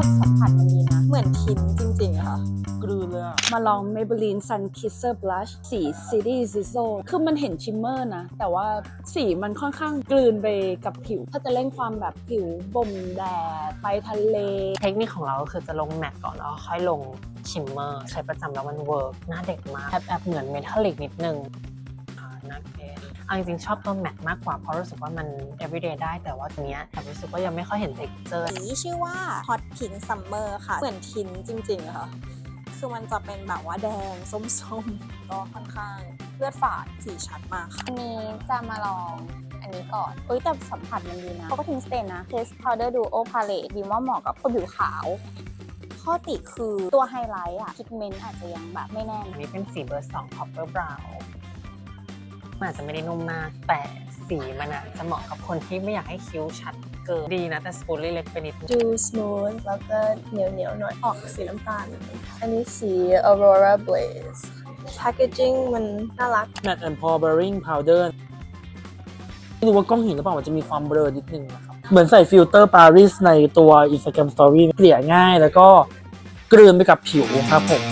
แต่สัมผัสมันดีนะ เหมือนทินจริงๆอะค่ะ กลืนเลยอะมาลอง Maybelline Sun Kisser Blush สี City Sizzle คือมันเห็นชิมเมอร์นะ แต่ว่าสีมันค่อนข้างกลืนไปกับผิว ถ้าจะเล่นความแบบผิวบ่มแดด ไปทะเล เทคนิคของเราก็คือจะลงแมตต์ก่อนแล้วค่อยลงชิมเมอร์ ใช้ประจำแล้วมันเวิร์กหน้าเด็กมากแอบแอบเหมือนเมทัลลิกนิดนึง เอาจริงๆชอบตัวแมตต์มากกว่าเพราะรู้สึกว่ามัน everyday ได้แต่ว่าตัวเนี้ยแอบรู้สึกว่ายังไม่ค่อยเห็น texture สีชื่อว่า Hot Pink Summer ค่ะ เหมือนทินจริงๆอะค่ะ คือมันจะเป็นแบบว่าแดงส้มๆ ก็ค่อนข้างเลือดฝาดสีชัดมากค่ะอันนี้จะมาลองอันนี้ก่อนเอ้ยแต่สัมผัสมันดีนะเขาก็ทิ้งสเตนนะ Test Powder Duo Palette ดีว่าเหมาะกับคนผิวขาว ข้อติคือตัวไฮไลท์อะพิกเมนต์อาจจะยังแบบไม่แน่นอันนี้เป็นสีเบอร์2 copper brown มันอาจจะไม่ได้นุ่มมาก แต่สีมันอะจะเหมาะกับคนที่ไม่อยากให้คิ้วชัดเกินดีนะ แต่สปูลเล็กไปนิดนึงดู smooth แล้วก็เหนียวเหนียวๆหน่อยออกสีน้ำตาล อันนี้สี Aurora Blaze packaging มันน่ารัก Matte and Powdering Powder ไม่รู้ว่ากล้องเห็นหรือเปล่ามันจะมีความเบลอนิดนึงนะครับ เหมือนใส่ฟิลเตอร์ปารีสในตัว Instagram Story เกลี่ยง่ายแล้วก็กลืนไปกับผิวครับผม